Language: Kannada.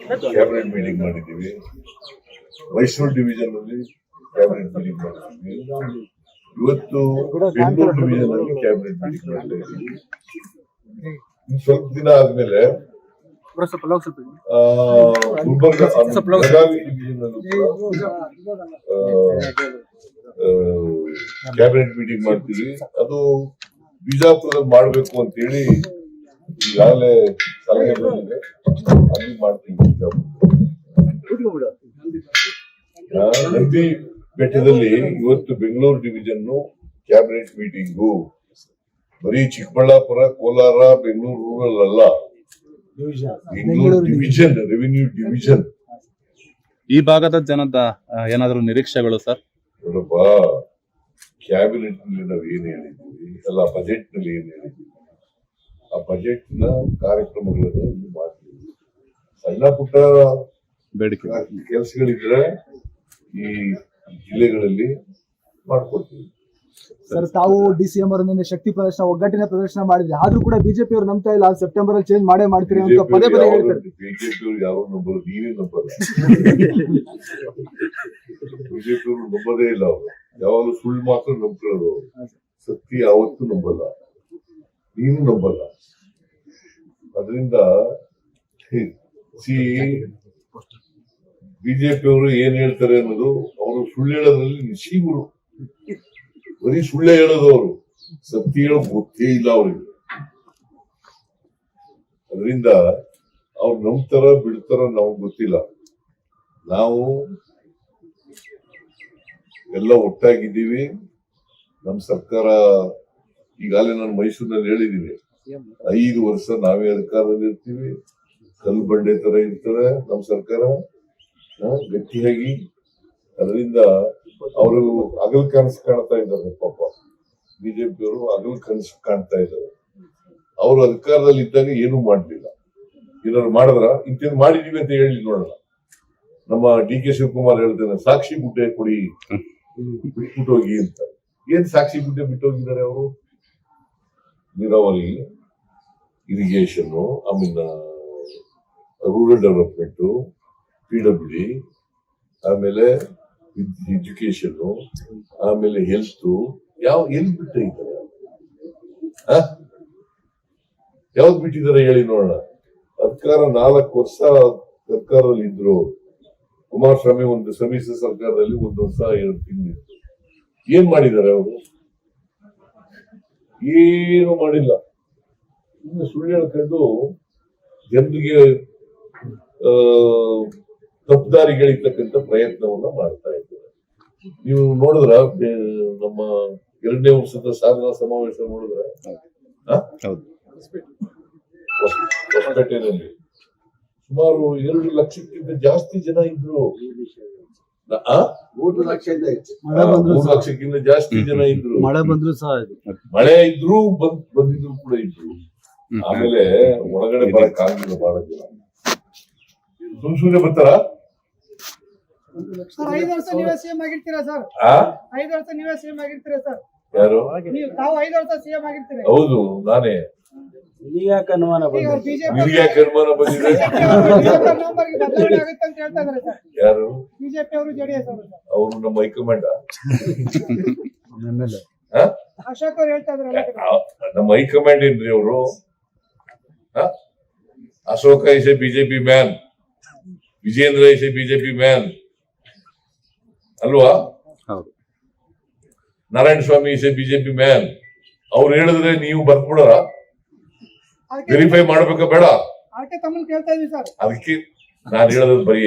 ಕ್ಯಾಬಿನೆಟ್ ಮೀಟಿಂಗ್ ಮಾಡಿದ್ದೀವಿ. ಮೈಸೂರು ಡಿವಿಷನ್ ಅಲ್ಲಿ ಕ್ಯಾಬಿನೆಟ್ ಮೀಟಿಂಗ್ ಮಾಡಿದ್ದೀವಿ. ಇವತ್ತು ಬೆಂಗಳೂರು ಡಿವಿಷನ್ ಅಲ್ಲಿ ಕ್ಯಾಬಿನೆಟ್ ಮೀಟಿಂಗ್ ಮಾಡ್ತಾ ಇದ್ದೀವಿ. ಸ್ವಲ್ಪ ದಿನ ಆದ್ಮೇಲೆ ಬೆಳಗಾವಿ ಡಿವಿಷನ್ ಕ್ಯಾಬಿನೆಟ್ ಮೀಟಿಂಗ್ ಮಾಡ್ತೀವಿ. ಅದು ಬಿಜಾಪುರದಲ್ಲಿ ಮಾಡಬೇಕು ಅಂತ ಹೇಳಿ ಈಗಾಗಲೇ ಸಲಹೆ ಬಂದಿದೆ ಅಲ್ಲಿ ಆ, ನಂದಿ ಬೆಟ್ಟದಲ್ಲಿ ಇವತ್ತು ಬೆಂಗಳೂರು ಡಿವಿಷನ್ ಕ್ಯಾಬಿನೆಟ್ ಮೀಟಿಂಗು. ಬರೀ ಚಿಕ್ಕಬಳ್ಳಾಪುರ ಕೋಲಾರ ಬೆಂಗಳೂರು ರೂರಲ್ ಅಲ್ಲ ಬೆಂಗಳೂರು ಡಿವಿಷನ್ ರೆವಿನ್ಯೂ ಡಿವಿಷನ್ ಈ ಭಾಗದ ಜನದ ಏನಾದರೂ ನಿರೀಕ್ಷೆಗಳು ಸರ್? ನೋಡಪ್ಪ ಕ್ಯಾಬಿನೆಟ್ನಲ್ಲಿ ನಾವು ಏನ್ ಹೇಳಿದ್ವಿ? ಅಲ್ಲ ಬಜೆಟ್ನಲ್ಲಿ ಏನ್ ಹೇಳಿದ್ದೀವಿ ಆ ಬಜೆಟ್ನ ಕಾರ್ಯಕ್ರಮಗಳನ್ನು ಇಲ್ಲಿ ಮಾಡ್ತೀವಿ ಸಣ್ಣ ಪುಟ್ಟ ಬೇಡಿಕೆ. ಕೆಲಸಗಳಿದ್ರೆ ಈ ಜಿಲ್ಲೆಗಳಲ್ಲಿ ಮಾಡ್ಕೊಡ್ತೀವಿ. ಸರ್ ತಾವು ಡಿ ಸಿ ಎಂ ಅವರ ನಿನ್ನೆ ಶಕ್ತಿ ಪ್ರದರ್ಶನ ಒಗ್ಗಟ್ಟಿನ ಪ್ರದರ್ಶನ ಮಾಡಿದ್ರಿ. ಆದ್ರೂ ಕೂಡ ಬಿಜೆಪಿ ಅವರು ನಂಬ್ತಾ ಇಲ್ಲ. ಸೆಪ್ಟೆಂಬರ್ ಅಲ್ಲಿ ಚೇಂಜ್ ಮಾಡೇ ಮಾಡ್ತೀರಿ ಅಂತ ಪದೇ ಪದೇ ಹೇಳ್ತಾರೆ. ಬಿಜೆಪಿ ಯಾವಾಗ ನೀವೇ ಬಿಜೆಪಿ ಅವರು ನಂಬದೇ ಇಲ್ಲ ಅವರು. ಯಾವಾಗಲೂ ಸುಳ್ಳು ಮಾತ್ರ ನಂಬ್ಕೊಳ್ಳೋದು. ಸತ್ಯ ಯಾವತ್ತೂ ನಂಬಲ್ಲ. ನೀನು ನಂಬಲ್ಲ ಅದರಿಂದ ಸಿ ಬಿಜೆಪಿ ಅವರು ಏನ್ ಹೇಳ್ತಾರೆ ಅನ್ನೋದು ಅವರು ಸುಳ್ಳು ಹೇಳೋದ್ರಲ್ಲಿ ನಿಶೀಗುರು ಬರೀ ಸುಳ್ಳೆ ಹೇಳೋದು ಅವರು. ಸತ್ಯ ಹೇಳೋ ಗೊತ್ತೇ ಇಲ್ಲ ಅವರಿಗೆ. ಅದರಿಂದ ಅವ್ರು ನಂಬ್ತಾರ ಬಿಡ್ತಾರ ನಾವು ಗೊತ್ತಿಲ್ಲ. ನಾವು ಎಲ್ಲ ಒಟ್ಟಾಗಿದ್ದೀವಿ. ನಮ್ಮ ಸರ್ಕಾರ ಈಗಾಗಲೇ ನಾನು ಮೈಸೂರಿನಲ್ಲಿ ಹೇಳಿದ್ದೀನಿ ಐದು ವರ್ಷ ನಾವೇ ಅಧಿಕಾರದಲ್ಲಿ ಇರ್ತೀವಿ. ಕಲ್ಲು ಬಂಡೆ ತರ ಇರ್ತಾರೆ ನಮ್ಮ ಸರ್ಕಾರ. ಗಟ್ಟಿಯಾಗಿ. ಅದರಿಂದ ಅವರು ಹಗಲ್ ಕನಸು ಕಾಣ್ತಾ ಇದ್ದಾರೆ ಪಾಪ. ಬಿಜೆಪಿಯವರು ಹಗಲ್ ಕನಸು ಕಾಣ್ತಾ ಇದ್ದಾರೆ. ಅವರು ಅಧಿಕಾರದಲ್ಲಿ ಇದ್ದಾಗ ಏನು ಮಾಡಲಿಲ್ಲ. ಏನಾದ್ರು ಮಾಡಿದ್ರ? ಇಂಥದ್ದು ಮಾಡಿದೀವಿ ಅಂತ ಹೇಳಿ ನೋಡೋಣ. ನಮ್ಮ ಡಿ ಕೆ ಶಿವಕುಮಾರ್ ಹೇಳ್ತಾನೆ, ಸಾಕ್ಷಿ ಗುಡ್ಡೆ ಕೊಡಿ. ಬಿಟ್ಬಿಟ್ಟು ಹೋಗಿ ಅಂತ. ಏನ್ ಸಾಕ್ಷಿ ಗುಡ್ಡೆ ಬಿಟ್ಟೋಗಿದ್ದಾರೆ ಅವರು? ನೀರಾವರಿ irrigation I mean rural development P W D ಆಮೇಲೆ ಎಜುಕೇಶನ್ ಆಮೇಲೆ ಹೆಲ್ತ್ ಯಾವ ಎಲ್ಲಿ ಬಿಟ್ಟು ಇದ್ದಾರೆ? ಯಾವ್ದು ಬಿಟ್ಟಿದ್ದಾರೆ ಹೇಳಿ ನೋಡೋಣ. ಸರ್ಕಾರ ನಾಲ್ಕು ವರ್ಷ ಸರ್ಕಾರದಲ್ಲಿ ಇದ್ರು. ಕುಮಾರಸ್ವಾಮಿ ಒಂದು ಸಮಿಶ್ರ ಸರ್ಕಾರದಲ್ಲಿ ಒಂದು ವರ್ಷ ಎರಡು ತಿಂಗಳು ಏನ್ ಮಾಡಿದ್ದಾರೆ ಅವರು? ಏನು ಮಾಡಿಲ್ಲ. ಇನ್ನು ಸುಳ್ಳು ಹೇಳ್ಕೊಂಡು ಜನರಿಗೆ ತಪ್ಪದಾರಿಗಳಿರ್ತಕ್ಕಂಥ ಪ್ರಯತ್ನವನ್ನ ಮಾಡ್ತಾ ಇದ್ದಾರೆ. ನೀವು ನೋಡಿದ್ರ ನಮ್ಮ ಎರಡನೇ ವರ್ಷದ ಸಾಧನಾ ಸಮಾವೇಶ ನೋಡಿದ್ರ? ಹೊಸಪೇಟೆಯಲ್ಲಿ. ಸುಮಾರು ಎರಡು ಲಕ್ಷಕ್ಕಿಂತ ಜಾಸ್ತಿ ಜನ ಇದ್ರು. ಆ? ಮಳೆ ಬಂದ್ರು ಮೂರು ಲಕ್ಷಕ್ಕಿಂತ ಜಾಸ್ತಿ ಜನ ಇದ್ರು. ಮಳೆ ಬಂದ್ರು ಸಹ ಇದು. ಮಳೆ ಇದ್ರು ಬಂದ್ ಬಂದಿದ್ರು ಕೂಡ ಇದ್ರು. ಆಮೇಲೆ ಒಳಗಡೆ ಬರಕ್ ಆಗಿಲ್ಲ ಬಹಳ ಜನ. ಸುಮ್ ಸುಮ್ನೆ ಬರ್ತಾರ? ಸರ್ ಐದು ವರ್ಷ ನೀವೇ ಸಿಎಂ ಆಗಿರ್ತೀರಾ ಸರ್? ಆ? ಐದು ವರ್ಷ ನೀವೇ ಸಿಎಂ ಆಗಿರ್ತೀರಾ ಸರ್? ಯಾರು? ನೀವು ತಾವು ಐದು ವರ್ಷ ಸಿಎಂ ಆಗಿರ್ತೀರಿ? ಹೌದು ನಾನೇ. ಯಾಕೆ ಅನುಮಾನ ಬಂದಿದೆ? ನಿಮ್ಗೆ ಯಾಕೆ ಅನುಮಾನ ಬಂದಿದೆ? ಯಾರು? ಬಿಜೆಪಿ ಅವರು ಜೆಡಿಎಸ್ ಅವರು ಅವರು ನಮ್ಮ ಹೈಕಮಾಂಡ್ ಅಶೋಕ್ ಅವ್ರು ಹೇಳ್ತಾ ಇದಾರೆ ನಮ್ಮ ಹೈಕಮಾಂಡ್ ಏನ್ರಿ ಅವರು? Ashoka is a BJP man. Vijayendra is a BJP man. ಅಲ್ವಾ? ಹೌದು. Narayana Swamy is a BJP man. ಅವ್ರು ಹೇಳಿದ್ರೆ ನೀವು ಬರ್ಬಿಡೋರ ವೆರಿಫೈ ಮಾಡ್ಬೇಕು ಬೇಡ. ಅದಕ್ಕೆ ನಾನು ಹೇಳೋದು ಬರೀ